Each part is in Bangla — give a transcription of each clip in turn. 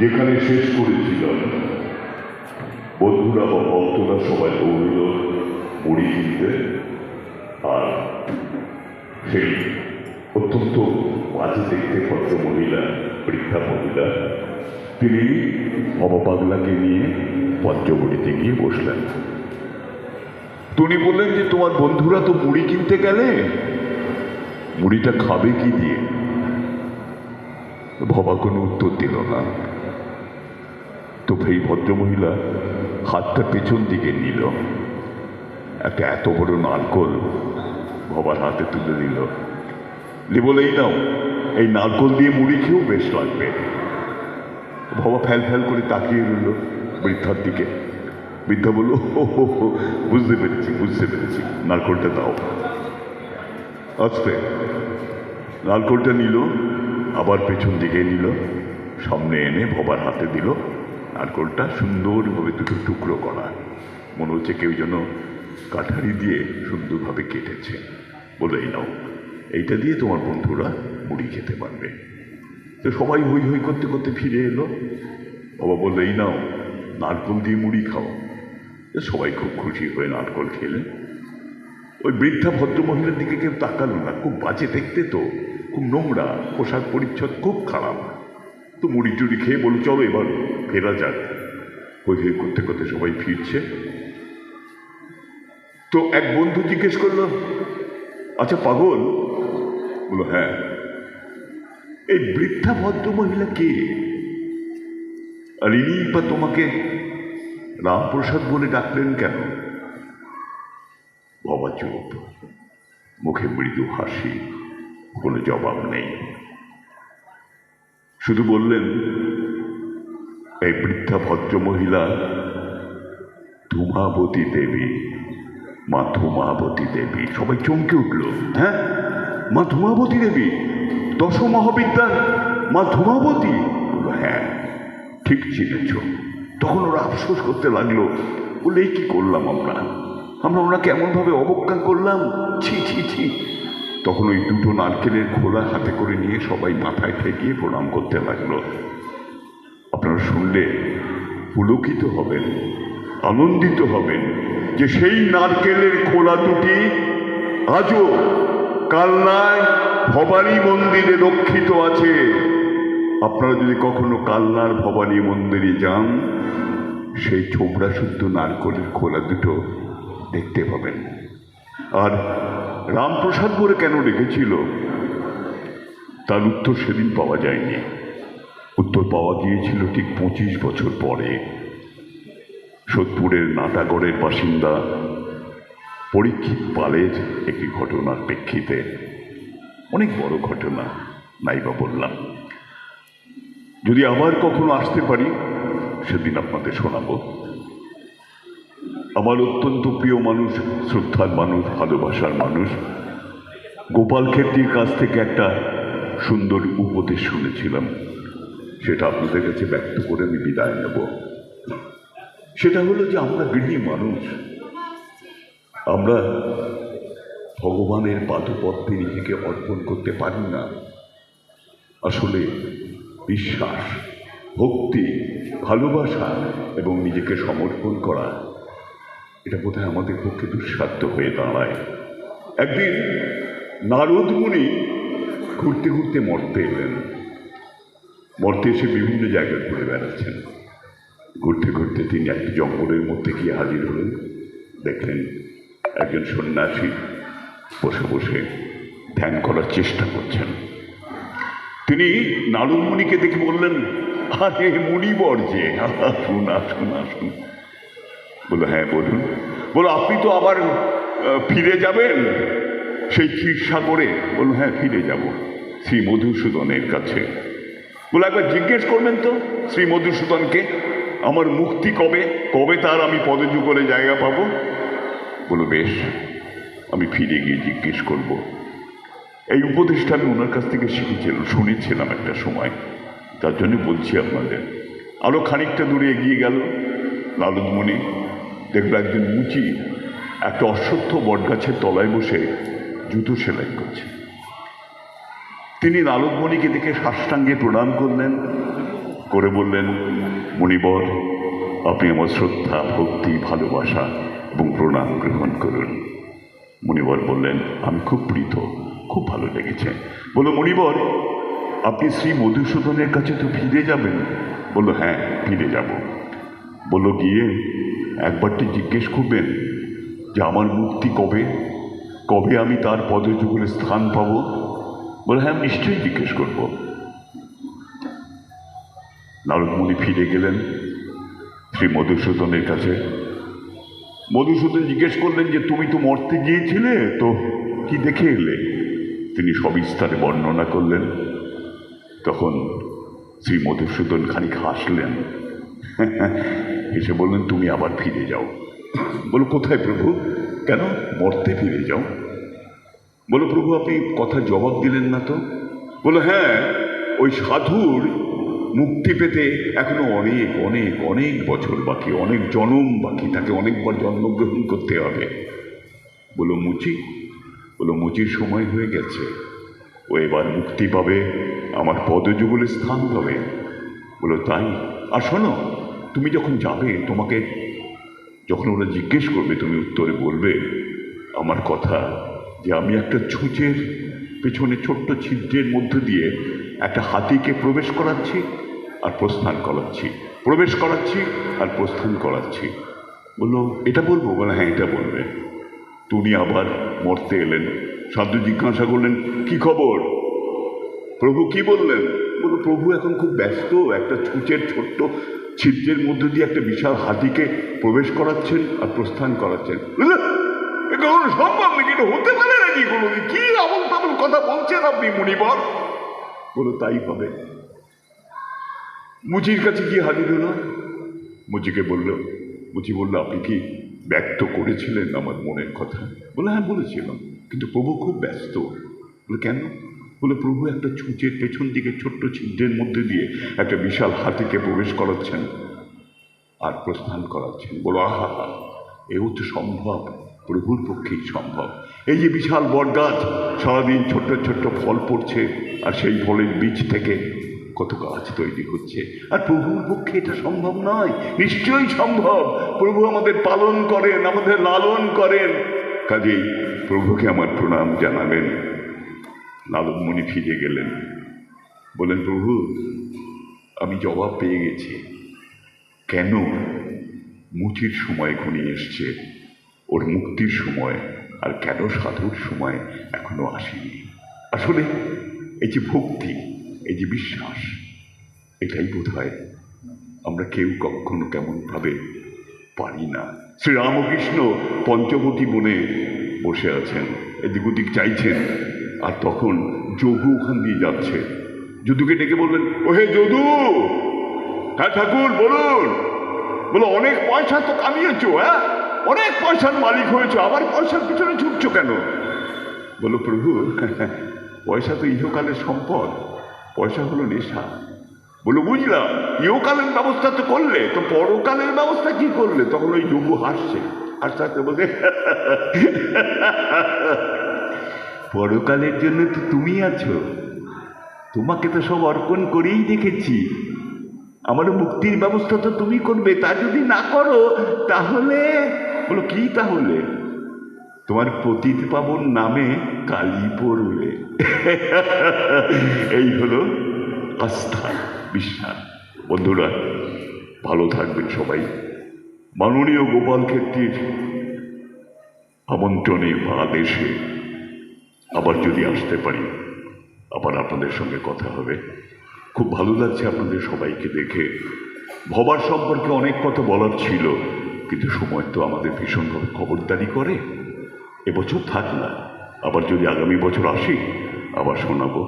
যেখানে শেষ করেছিলাম। বন্ধুরা বা ভক্তরা সবাই দৌড়ল, মুড়ি কিনতে আর সেই অত্যন্ত বাজে দেখতে ভদ্র মহিলা বৃদ্ধা মহিলা, তিনি পাগলাকে নিয়ে পঞ্চবটিতে গিয়ে বসলেন। তুমি বললেন যে, তোমার বন্ধুরা তো মুড়ি কিনতে গেলে? মুড়িটা খাবে কি দিয়ে? ভবা কোনো উত্তর দিল না। তো সেই ভদ্রমহিলা হাতটা পেছন দিকে নিল। একটা এত বড় নারকল বাবার হাতে তুলে দিল দিয়ে বলে এই নাও এই নারকল দিয়ে মুড়ি খেয়েও বেশ লাগবে। বাবা ফ্যাল ফ্যাল করে তাকিয়ে রইল বৃদ্ধার দিকে। বৃদ্ধা বলল "ও হো হো, বুঝতে পেরেছি বুঝতে পেরেছি নারকলটা দাও। আস্তে নারকলটা নিল আবার পেছন দিকে নিল সামনে এনে ভবার হাতে দিল। নারকলটা সুন্দরভাবে দুটো টুকরো করা। মনে হচ্ছে কেউ যেন কাঠারি দিয়ে সুন্দরভাবে কেটেছে। বলে এই নাও, এইটা দিয়ে তোমার বন্ধুরা মুড়ি খেতে পারবে। তো সবাই হই হই করতে করতে ফিরে এলো। বাবা বলল, এই নাও, নারকল দিয়ে মুড়ি খাও। সবাই খুব খুশি হয়ে নারকল খেলেন। ওই বৃদ্ধা ভদ্রমহিলার দিকে কেউ তাকালো না, খুব বাজে দেখতে তো, খুব নোংরা, পোশাক পরিচ্ছদ খুব খারাপ। তো মুড়ি টুড়ি খেয়ে বলে চলো এবার ফেরা যাক। হই হই করতে করতে সবাই ফিরছে। তো এক বন্ধু জিজ্ঞেস করল আচ্ছা পাগল? বলল হ্যাঁ। এই বৃদ্ধা ভদ্রমহিলা কে? আর ইনি বা তোমাকে রামপ্রসাদ বলে ডাকলেন কেন? বাবা চুপ, মুখে মৃদু হাসি, কোনো জবাব নেই। শুধু বললেন, এই বৃদ্ধা ভদ্রমহিলা ধূমাবতী দেবী, মা ধূমাবতী দেবী। সবাই চমকে উঠল হ্যাঁ মা ধূমাবতী দেবী দশ মহাবিদ্যার মা ধূমাবতী? হ্যাঁ ঠিক চিনেছ। তখন ওরা আফসোস করতে লাগল বলে কি করলাম আমরা? আমরা ওনাকে এমনভাবে অবজ্ঞা করলাম? ছি ছি ছি তখন ওই দুটো নারকেলের খোলা হাতে করে নিয়ে সবাই মাথায় ঠেকিয়ে প্রণাম করতে লাগল। আপনারা শুনলে পুলকিত হবেন, আনন্দিত হবেন যে সেই নারকেলের খোলা দুটি আজও কালনায় ভবানী মন্দিরে রক্ষিত আছে। আপনারা যদি কখনো কালনার ভবানী মন্দিরে যান, সেই ছোবড়া শুদ্ধ নারকলের খোলা দুটো দেখতে পাবেন। আর রামপ্রসাদ বলে কেন রেখেছিল তার উত্তর সেদিন পাওয়া যায়নি। উত্তর পাওয়া গিয়েছিল ঠিক পঁচিশ বছর পরে। সোদপুরের নাটাগড়ের বাসিন্দা, পরীক্ষিত পালের একটি ঘটনার প্রেক্ষিতে। অনেক বড় ঘটনা, নাইবা বললাম। যদি আবার কখনো আসতে পারি, সেদিন আপনাদের শোনাবো। আমার অত্যন্ত প্রিয় মানুষ, শ্রদ্ধার মানুষ, ভালোবাসার মানুষ। গোপাল ক্ষেত্রীর কাছ থেকে একটা সুন্দর উপদেশ শুনেছিলাম। সেটা আপনাদের কাছে ব্যক্ত করে আমি বিদায় নেব। সেটা হলো যে আমরা গৃহী মানুষ। আমরা ভগবানের পাদপদ্মে নিজেকে অর্পণ করতে পারি না। আসলে বিশ্বাস, ভক্তি, ভালোবাসা এবং নিজেকে সমর্পণ করা এটা বোধহয় আমাদের পক্ষে দুঃসাধ্য হয়ে দাঁড়ায়। একদিন নারদ মুনি ঘুরতে ঘুরতে মর্তে এলেন। মর্তে এসে বিভিন্ন জায়গায় ঘুরে বেড়াচ্ছেন। ঘুরতে ঘুরতে তিনি একটি জঙ্গলের মধ্যে গিয়ে হাজির হলেন। দেখলেন একজন সন্ন্যাসী বসে বসে ধ্যান করার চেষ্টা করছেন। তিনি নারদ মুনিকে দেখে বললেন, আরে, মুনিবর যে আসুন আসুন আসুন বলল হ্যাঁ বলুন। বলো আপনি তো আবার ফিরে যাবেন? সেই ক্ষীরসাগরে বলল হ্যাঁ ফিরে যাব শ্রী মধুসূদনের কাছে। বলে, একবার জিজ্ঞেস করবেন তো শ্রী মধুসূদনকে, আমার মুক্তি কবে কবে তার আমি পদযুগলে জায়গা পাবো? বলো বেশ, আমি ফিরে গিয়ে জিজ্ঞেস করব। এই উপদেশটা আমি ওনার কাছ থেকে শিখেছিলাম, শুনেছিলাম একটা সময়। তার জন্য বলছি আপনাদের। আরও খানিকটা দূরে এগিয়ে গেল লালনমণি দেখল একজন মুচি একটা অশ্বত্থ বটগাছের তলায় বসে জুতো সেলাই করছে। তিনি নারদমণিকে দেখে সাষ্টাঙ্গে প্রণাম করলেন, করে বললেন, মণিবর, আপনি আমার শ্রদ্ধা, ভক্তি, ভালোবাসা এবং প্রণাম গ্রহণ করুন। মণিবর বললেন, আমি খুব প্রীত, খুব ভালো লেগেছে। বলো মণিবর, আপনি শ্রী মধুসূদনের কাছে তো ফিরে যাবেন? বলল হ্যাঁ ফিরে যাব। বলল, গিয়ে একবারটি জিজ্ঞেস করবেন যে আমার মুক্তি কবে? কবে আমি তার পদযুগলে স্থান পাব? বলে হ্যাঁ নিশ্চয়ই জিজ্ঞেস করব। নারদমণি ফিরে গেলেন শ্রী মধুসূদনের কাছে। মধুসূদন জিজ্ঞেস করলেন যে, তুমি তো মরতে গিয়েছিলে, তো কি দেখে এলে? তিনি সবিস্তারে বর্ণনা করলেন। তখন শ্রী মধুসূদন খানিক হাসলেন। এসে বললেন, তুমি আবার ফিরে যাও। বলো, কোথায় প্রভু? কেন? মরতে ফিরে যাও। বলো, প্রভু, আপনি কথা জবাব দিলেন না তো? বলো হ্যাঁ ওই সাধুর মুক্তি পেতে এখনও অনেক অনেক অনেক বছর বাকি, অনেক জনম বাকি, তাকে অনেকবার জন্মগ্রহণ করতে হবে। বলো, মুচি, বলো, মুচির সময় হয়ে গেছে। ও এবার মুক্তি পাবে, আমার পদযুগলে স্থান পাবে। বলো, তাই? আর শোনো, তুমি যখন যাবে, তোমাকে যখন ওরা জিজ্ঞেস করবে, তুমি উত্তরে বলবে, আমার কথা যে আমি একটা ছুঁচের পেছনে ছোট্ট ছিদ্রের মধ্য দিয়ে একটা হাতিকে প্রবেশ করাচ্ছি আর প্রস্থান করাচ্ছি। প্রবেশ করাচ্ছি আর প্রস্থান করাচ্ছি। বলল, এটা বলব? বলে হ্যাঁ এটা বলবে। তুমি আবার মরতে এলেন। সাধু জিজ্ঞাসা করলেন, কি খবর? প্রভু কি বললেন? বলল প্রভু এখন খুব ব্যস্ত, একটা ছুঁচের ছোট্ট ছিদ্রের মধ্য দিয়ে একটা বিশাল হাতিকে প্রবেশ করাচ্ছেন আর প্রস্থান করাচ্ছেন। কখনো সম্ভব নাকি? এটা হতে পারে নাকি কোনোদিন? কি আমল তামল কথা বলছেন আপনি, মণিবর? বলো, তাই হবে। মুচির কাছে গিয়ে হাজির হলো। মুচিকে বলল, মুচি বলল, আপনি কি ব্যক্ত করেছিলেন আমার মনের কথা? বলে হ্যাঁ বলেছিলাম। কিন্তু প্রভু খুব ব্যস্ত। বলে কেন? বলে, প্রভু, একটা ছুঁচের পেছন দিকে ছোট্ট ছিদ্রের মধ্যে দিয়ে একটা বিশাল হাতিকে প্রবেশ করাচ্ছেন আর প্রস্থান করাচ্ছেন। বলো, আহা, এও তো সম্ভব, প্রভুর পক্ষেই সম্ভব। এই যে বিশাল বটগাছ, সারাদিন ছোট্ট ছোট্ট ফল পড়ছে আর সেই ফলের বীজ থেকে কত গাছ তৈরি হচ্ছে। আর প্রভুর পক্ষে এটা সম্ভব নয়, নিশ্চয়ই সম্ভব। প্রভু আমাদের পালন করেন, আমাদের লালন করেন। কাজেই প্রভুকে আমার প্রণাম জানাবেন। লালনমণি ফিরে গেলেন। বলেন প্রভু, আমি জবাব পেয়ে গেছি। কেন মুচির সময় ঘনিয়ে এসছে? ওর মুক্তির সময় আর কেন সাধুর সময় এখনও আসেনি? আসলে এই যে ভক্তি, এই যে বিশ্বাস, এটাই বোধ হয় আমরা কেউ কখনো কেমনভাবে পারি না। শ্রীরামকৃষ্ণ পঞ্চবতী বনে বসে আছেন, এদিক ওদিক চাইছেন। আর তখন যদু ওখান দিয়ে যাচ্ছে। যদুকে ডেকে বললেন ও হে যদু! হ্যাঁ ঠাকুর, বলুন। বলো, অনেক পয়সা তো কামিয়েছো হ্যাঁ? অনেক পয়সার মালিক হয়েছো, আবার পয়সার পিছনে ছুটছো কেন? বলো, প্রভু, পয়সা তো ইহকালের সম্পদ, পয়সা হলো নেশা। বলো, বুঝলাম, ইহকালের ব্যবস্থা তো করলে, তো পরকালের ব্যবস্থা কি করলে? তখন ওই যুবু হাসছে, হাসতে হাসতে বলছে পরকালের জন্য তো তুমি আছো। তোমাকে তো সব অর্পণ করেই দেখেছি। আমার মুক্তির ব্যবস্থা তো তুমি করবে, তা যদি না করো, তাহলে বলো কি তাহলে? তোমার পতিত পাবন নামে কালি পড়বে। এই হলো আস্থা, বিশ্বাস। বন্ধুরা, ভালো থাকবেন সবাই। মাননীয় গোপাল ক্ষেত্রীর আমন্ত্রণে বা আদেশে আবার যদি আসতে পারি, আবার আপনাদের সঙ্গে কথা হবে। খুব ভালো লাগছে আপনাদের সবাইকে দেখে। ভবার সম্পর্কে অনেক কথা বলার ছিল, কিন্তু সময় তো আমাদের ভীষণভাবে খবরদারি করে। এবছর থাক না, আবার যদি আগামী বছর আসি, আবার শোনাবো।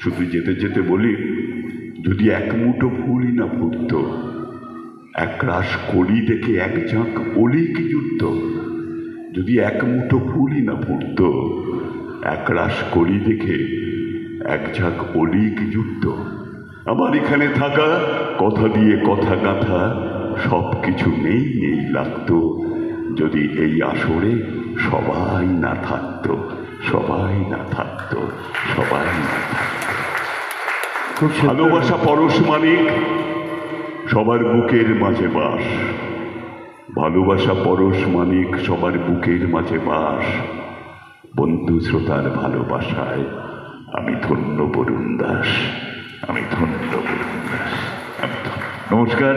শুধু যেতে যেতে বলি, যদি এক মুঠো ফুলই না ফুটত, এক রাস কলি দেখে এক ঝাঁক অলিক জুটত যদি এক মুঠো ফুলই না ফুটত এক রাস কলি দেখে এক ঝাঁক অলিক জুটত আমার এখানে থাকা কথা দিয়ে কথা গাঁথা সব কিছু নেই নেই লাগতো। যদি এই আসরে সবাই না থাকতো সবাই না থাকতো সবাই না থাকতো। ভালোবাসা পরশ মানিক সবার বুকের মাঝে বাস। ভালোবাসা পরশ মানিক সবার বুকের মাঝে বাস। বন্ধু শ্রোতার ভালোবাসায় আমি ধন্য বরুণ দাস আমি ধন্য বরুণ দাস আমি নমস্কার।